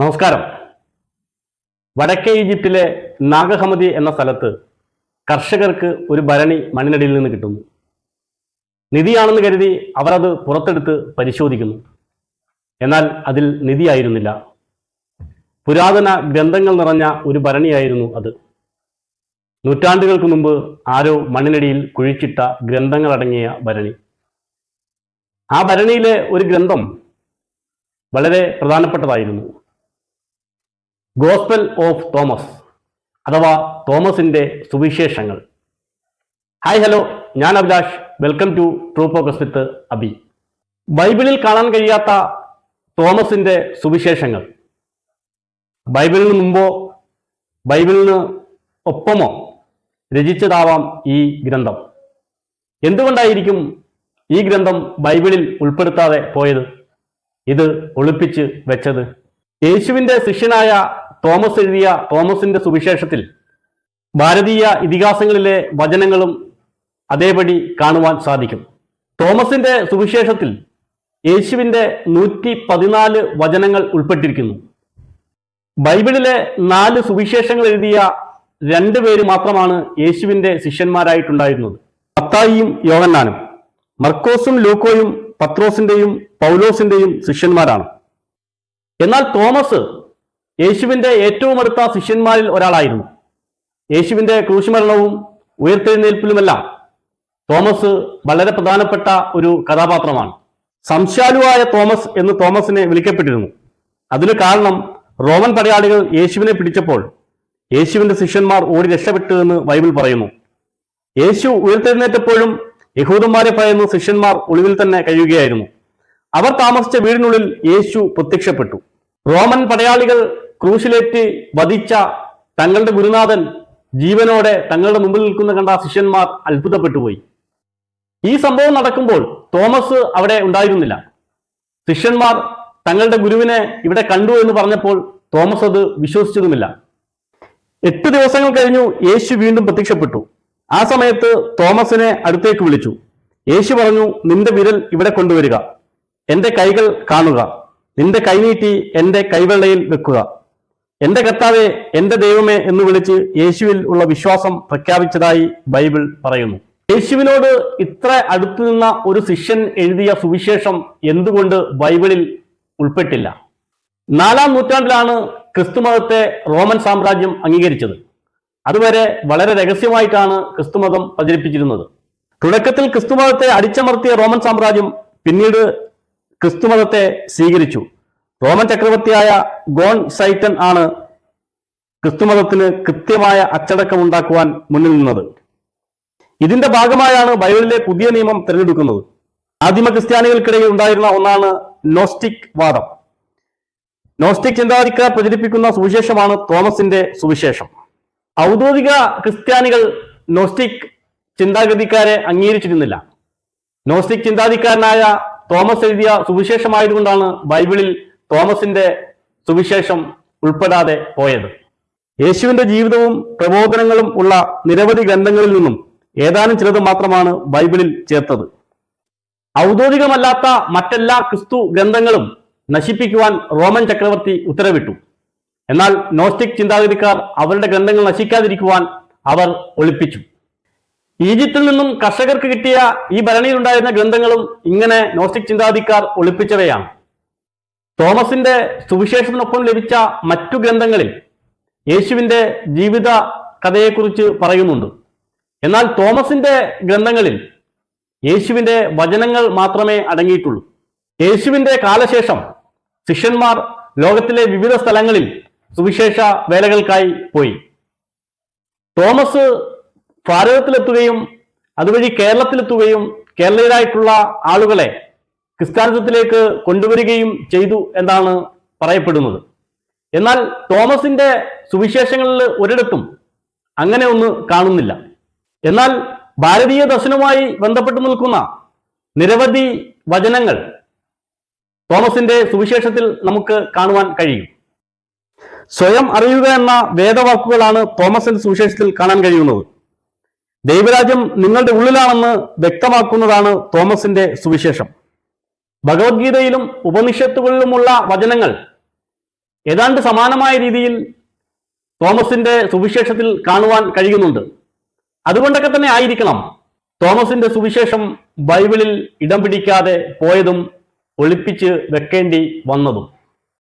നമസ്കാരം. വടക്കേ ഈജിപ്തിലെ നാഗഹമതി എന്ന സ്ഥലത്ത് കർഷകർക്ക് ഒരു ഭരണി മണ്ണിനടിയിൽ നിന്ന് കിട്ടുന്നു. നിധിയാണെന്ന് കരുതി അവരത് പുറത്തെടുത്ത് പരിശോധിക്കുന്നു. എന്നാൽ അതിൽ നിധിയായിരുന്നില്ല. പുരാതന ഗ്രന്ഥങ്ങൾ നിറഞ്ഞ ഒരു ഭരണിയായിരുന്നു അത്. നൂറ്റാണ്ടുകൾക്ക് മുമ്പ് ആരോ മണ്ണിനടിയിൽ കുഴിച്ചിട്ട ഗ്രന്ഥങ്ങളടങ്ങിയ ഭരണി. ആ ഭരണിയിലെ ഒരു ഗ്രന്ഥം വളരെ പ്രധാനപ്പെട്ടതായിരുന്നു. ഗോസ്പൽ ഓഫ് തോമസ് അഥവാ തോമസിന്റെ സുവിശേഷങ്ങൾ. Hi hello. ഞാൻ Abhilash. Welcome to true focus with Abhi. ബൈബിളിൽ കാണാൻ കഴിയാത്ത തോമസിന്റെ സുവിശേഷങ്ങൾ. ബൈബിളിന് മുമ്പോ ബൈബിളിന് ഒപ്പമോ രചിച്ചതാവാം ഈ ഗ്രന്ഥം. എന്തുകൊണ്ടായിരിക്കും ഈ ഗ്രന്ഥം ബൈബിളിൽ ഉൾപ്പെടുത്താതെ പോയത്? ഇത് ഒളിപ്പിച്ച് വെച്ചത്. യേശുവിന്റെ ശിഷ്യനായ തോമസ് എഴുതിയ തോമസിന്റെ സുവിശേഷത്തിൽ ഭാരതീയ ഇതിഹാസങ്ങളിലെ വചനങ്ങളും അതേപടി കാണുവാൻ സാധിക്കും. തോമസിന്റെ സുവിശേഷത്തിൽ യേശുവിന്റെ നൂറ്റി പതിനാല് വചനങ്ങൾ ഉൾപ്പെട്ടിരിക്കുന്നു. ബൈബിളിലെ നാല് സുവിശേഷങ്ങൾ എഴുതിയ രണ്ടു പേര് മാത്രമാണ് യേശുവിന്റെ ശിഷ്യന്മാരായിട്ടുണ്ടായിരുന്നത്. പത്തായിയും യോഹന്നാനും മർക്കോസും ലൂക്കോയും പത്രോസിന്റെയും പൗലോസിന്റെയും ശിഷ്യന്മാരാണ്. എന്നാൽ തോമസ് യേശുവിന്റെ ഏറ്റവും അടുത്ത ശിഷ്യന്മാരിൽ ഒരാളായിരുന്നു. യേശുവിന്റെ ക്രൂശുമരണവും ഉയർത്തെഴുന്നേൽപ്പിലുമെല്ലാം തോമസ് വളരെ പ്രധാനപ്പെട്ട ഒരു കഥാപാത്രമാണ്. സംശാലുവായ തോമസ് എന്ന് തോമസിനെ വിളിക്കപ്പെട്ടിരുന്നു. അതിന് കാരണം റോമൻ പടയാളികൾ യേശുവിനെ പിടിച്ചപ്പോൾ യേശുവിന്റെ ശിഷ്യന്മാർ ഓടി രക്ഷപ്പെട്ടു എന്ന് ബൈബിൾ പറയുന്നു. യേശു ഉയർത്തെഴുന്നേറ്റപ്പോഴും യഹൂദന്മാരെ പറയുന്ന ശിഷ്യന്മാർ ഒളിവിൽ തന്നെ കഴിയുകയായിരുന്നു. അവർ താമസിച്ച വീടിനുള്ളിൽ യേശു പ്രത്യക്ഷപ്പെട്ടു. റോമൻ പടയാളികൾ ക്രൂശിലേറ്റ് വധിച്ച തങ്ങളുടെ ഗുരുനാഥൻ ജീവനോടെ തങ്ങളുടെ മുമ്പിൽ നിൽക്കുന്ന കണ്ട ശിഷ്യന്മാർ അത്ഭുതപ്പെട്ടുപോയി. ഈ സംഭവം നടക്കുമ്പോൾ തോമസ് അവിടെ ഉണ്ടായിരുന്നില്ല. ശിഷ്യന്മാർ തങ്ങളുടെ ഗുരുവിനെ ഇവിടെ കണ്ടു എന്ന് പറഞ്ഞപ്പോൾ തോമസ് അത് വിശ്വസിച്ചതുമില്ല. എട്ട് ദിവസങ്ങൾ കഴിഞ്ഞു യേശു വീണ്ടും പ്രത്യക്ഷപ്പെട്ടു. ആ സമയത്ത് തോമസിനെ അടുത്തേക്ക് വിളിച്ചു. യേശു പറഞ്ഞു നിന്റെ വിരൽ ഇവിടെ കൊണ്ടുവരിക. എന്റെ കൈകൾ കാണുക. നിന്റെ കൈനീട്ടി എന്റെ കൈവെള്ളയിൽ വെക്കുക. എന്റെ കർത്താവെ എന്റെ ദൈവമേ എന്ന് വിളിച്ച് യേശുവിൽ ഉള്ള വിശ്വാസം പ്രഖ്യാപിച്ചതായി ബൈബിൾ പറയുന്നു. യേശുവിനോട് ഇത്ര അടുത്തു നിന്ന ഒരു ശിഷ്യൻ എഴുതിയ സുവിശേഷം എന്തുകൊണ്ട് ബൈബിളിൽ ഉൾപ്പെട്ടില്ല? നാലാം നൂറ്റാണ്ടിലാണ് ക്രിസ്തുമതത്തെ റോമൻ സാമ്രാജ്യം അംഗീകരിച്ചത്. അതുവരെ വളരെ രഹസ്യമായിട്ടാണ് ക്രിസ്തുമതം പ്രചരിപ്പിച്ചിരുന്നത്. തുടക്കത്തിൽ ക്രിസ്തുമതത്തെ അടിച്ചമർത്തിയ റോമൻ സാമ്രാജ്യം പിന്നീട് ക്രിസ്തുമതത്തെ സ്വീകരിച്ചു. റോമൻ ചക്രവർത്തിയായ ഗോൺ സൈറ്റൻ ആണ് ക്രിസ്തുമതത്തിന് കൃത്യമായ അച്ചടക്കം ഉണ്ടാക്കുവാൻ മുന്നിൽ നിന്നത്. ഇതിന്റെ ഭാഗമായാണ് ബൈബിളിലെ പുതിയ നിയമം തിരഞ്ഞെടുക്കുന്നത്. ആദിമ ക്രിസ്ത്യാനികൾക്കിടയിൽ ഉണ്ടായിരുന്ന ഒന്നാണ് നോസ്റ്റിക് വാദം. നോസ്റ്റിക് ചിന്താധിക്കാർ പ്രചരിപ്പിക്കുന്ന സുവിശേഷമാണ് തോമസിന്റെ സുവിശേഷം. ഔദ്യോഗിക ക്രിസ്ത്യാനികൾ നോസ്റ്റിക് ചിന്താഗതിക്കാരെ അംഗീകരിച്ചിരുന്നില്ല. നോസ്റ്റിക് ചിന്താധിക്കാരനായ തോമസ് എഴുതിയ സുവിശേഷമായതുകൊണ്ടാണ് ബൈബിളിൽ തോമസിന്റെ സുവിശേഷം ഉൾപ്പെടാതെ പോയത്. യേശുവിന്റെ ജീവിതവും പ്രബോധനങ്ങളും ഉള്ള നിരവധി ഗ്രന്ഥങ്ങളിൽ നിന്നും ഏതാനും ചിലത് മാത്രമാണ് ബൈബിളിൽ ചേർത്തത്. ഔദ്യോഗികമല്ലാത്ത മറ്റെല്ലാ ക്രിസ്തു ഗ്രന്ഥങ്ങളും നശിപ്പിക്കുവാൻ റോമൻ ചക്രവർത്തി ഉത്തരവിട്ടു. എന്നാൽ നോസ്റ്റിക് ചിന്താഗതിക്കാർ അവരുടെ ഗ്രന്ഥങ്ങൾ നശിക്കാതിരിക്കുവാൻ അവർ ഒളിപ്പിച്ചു. ഈജിപ്തിൽ നിന്നും കർഷകർക്ക് കിട്ടിയ ഈ ഭരണിയിലുണ്ടായിരുന്ന ഗ്രന്ഥങ്ങളും ഇങ്ങനെ നോസ്റ്റിക് ചിന്താഗതിക്കാർ ഒളിപ്പിച്ചവയാണ്. തോമസിന്റെ സുവിശേഷത്തിനൊപ്പം ലഭിച്ച മറ്റു ഗ്രന്ഥങ്ങളിൽ യേശുവിന്റെ ജീവിത കഥയെക്കുറിച്ച് പറയുന്നുണ്ട്. എന്നാൽ തോമസിന്റെ ഗ്രന്ഥങ്ങളിൽ യേശുവിന്റെ വചനങ്ങൾ മാത്രമേ അടങ്ങിയിട്ടുള്ളൂ. യേശുവിന്റെ കാലശേഷം ശിഷ്യന്മാർ ലോകത്തിലെ വിവിധ സ്ഥലങ്ങളിൽ സുവിശേഷ വേലകൾക്കായി പോയി. തോമസ് ഭാരതത്തിലെത്തുകയും അതുവഴി കേരളത്തിലെത്തുകയും കേരളീയരായിട്ടുള്ള ആളുകളെ ക്രിസ്ത്യാനിത്വത്തിലേക്ക് കൊണ്ടുവരികയും ചെയ്തു എന്നാണ് പറയപ്പെടുന്നത്. എന്നാൽ തോമസിന്റെ സുവിശേഷങ്ങളിൽ ഒരിടത്തും അങ്ങനെ ഒന്ന് കാണുന്നില്ല. എന്നാൽ ഭാരതീയ ദർശനവുമായി ബന്ധപ്പെട്ട് നിൽക്കുന്ന നിരവധി വചനങ്ങൾ തോമസിന്റെ സുവിശേഷത്തിൽ നമുക്ക് കാണുവാൻ കഴിയും. സ്വയം അറിയുക എന്ന വേദവാക്കുകളാണ് തോമസിന്റെ സുവിശേഷത്തിൽ കാണാൻ കഴിയുന്നത്. ദൈവരാജ്യം നിങ്ങളുടെ ഉള്ളിലാണെന്ന് വ്യക്തമാക്കുന്നതാണ് തോമസിന്റെ സുവിശേഷം. ഭഗവത്ഗീതയിലും ഉപനിഷത്തുകളിലുമുള്ള വചനങ്ങൾ ഏതാണ്ട് സമാനമായ രീതിയിൽ തോമസിന്റെ സുവിശേഷത്തിൽ കാണുവാൻ കഴിയുന്നുണ്ട്. അതുകൊണ്ടൊക്കെ തന്നെ ആയിരിക്കണം തോമസിന്റെ സുവിശേഷം ബൈബിളിൽ ഇടം പിടിക്കാതെ പോയതും ഒളിപ്പിച്ച് വെക്കേണ്ടി വന്നതും.